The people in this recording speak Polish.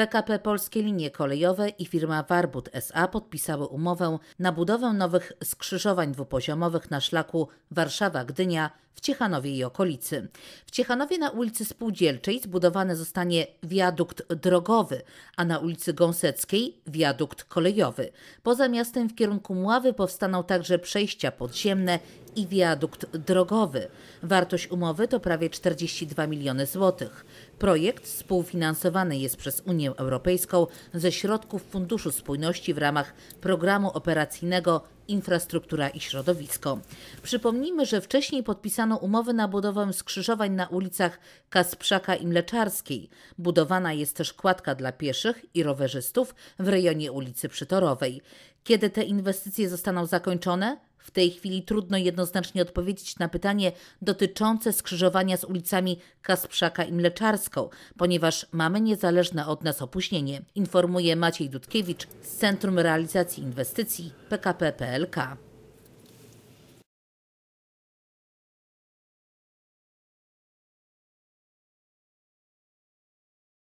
PKP Polskie Linie Kolejowe i firma Warbut SA podpisały umowę na budowę nowych skrzyżowań dwupoziomowych na szlaku Warszawa-Gdynia w Ciechanowie i okolicy. W Ciechanowie na ulicy Spółdzielczej zbudowany zostanie wiadukt drogowy, a na ulicy Gąseckiej wiadukt kolejowy. Poza miastem w kierunku Mławy powstaną także przejścia podziemne i wiadukt drogowy. Wartość umowy to prawie 42 miliony złotych. Projekt współfinansowany jest przez Unię Europejską ze środków Funduszu Spójności w ramach programu operacyjnego Infrastruktura i Środowisko. Przypomnijmy, że wcześniej podpisano umowy na budowę skrzyżowań na ulicach Kasprzaka i Mleczarskiej. Budowana jest też kładka dla pieszych i rowerzystów w rejonie ulicy Przytorowej. Kiedy te inwestycje zostaną zakończone? W tej chwili trudno jednoznacznie odpowiedzieć na pytanie dotyczące skrzyżowania z ulicami Kasprzaka i Mleczarską, ponieważ mamy niezależne od nas opóźnienie, informuje Maciej Dudkiewicz z Centrum Realizacji Inwestycji PKP PLK.